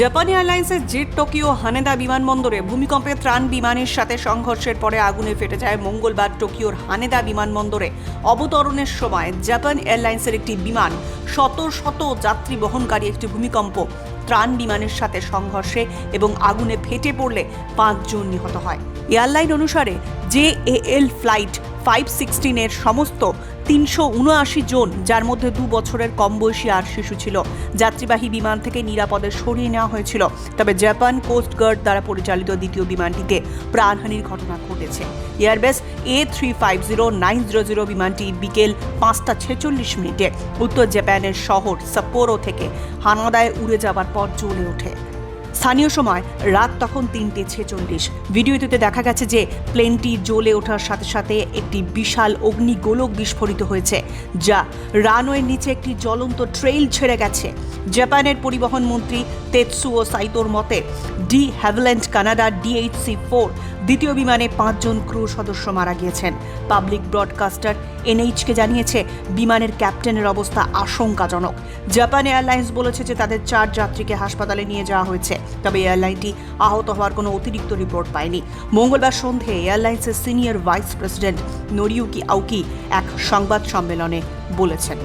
Japan এয়ারলাইন্সের jet Tokyo Haneda বিমানবন্দরে ভূমিকম্পে ত্রাণ বিমানের সাথে সংঘর্ষের পরে আগুনে ফেটে যায় মঙ্গলবার টোকিওর হানেদা বিমানবন্দরে। অবতরণের সময় জাপান এয়ারলাইন্সের একটি বিমান শত শত যাত্রী বহনকারী একটি ভূমিকম্প ত্রাণ বিমানের সাথে সংঘর্ষে এবং আগুনে ফেটে পড়লে পাঁচজন নিহত হয়। এয়ারলাইন অনুসারে জে এল ফ্লাইট ফাইভ সিক্সটিনের সমস্ত তিনশো উনআশি জন, যার মধ্যে দু বছরের কম বয়সী আর শিশু ছিল। যাত্রীবাহী বিমান থেকে নিরাপদে সরিয়ে নেওয়া হয়েছিল। তবে জাপান কোস্ট গার্ড দ্বারা পরিচালিত দ্বিতীয় বিমানটিতে প্রাণহানির ঘটনা ঘটেছে। Airbus A three five zero nine zero zero বিমানটি বিকেল পাঁচটা ছেচল্লিশ মিনিটে উত্তর জাপানের শহর সাপ্পোরো থেকে হানাদায় উড়ে যাবার পর জ্বলে ওঠে। স্থানীয় সময় রাত তখন তিনটে ছেচল্লিশ। ভিডিওটিতে দেখা গেছে যে প্লেনটি জ্বলে ওঠার সাথে সাথে একটি বিশাল অগ্নি গোলক বিস্ফোরিত হয়েছে, যা রানওয়ের নিচে একটি জ্বলন্ত ট্রেইল ছেড়ে গেছে। জাপানের পরিবহন মন্ত্রী তেৎসুও সাইতোর মতে, de Havilland Canada DHC four দ্বিতীয় বিমানে পাঁচজন ক্রু সদস্য মারা গিয়েছেন। পাবলিক ব্রডকাস্টার এনএইচকে জানিয়েছে, বিমানের ক্যাপ্টেনের অবস্থা আশঙ্কাজনক। জাপান এয়ারলাইন্স বলেছে যে তাদের চার যাত্রীকে হাসপাতালে নিয়ে যাওয়া হয়েছে, তবে এয়ারলাইনটি আহত হওয়ার কোনো অতিরিক্ত রিপোর্ট পায়নি। মঙ্গলবার সন্ধে এয়ারলাইন্সের senior vice president Noriyuki Aoki এক সংবাদ সম্মেলনে বলেছেন।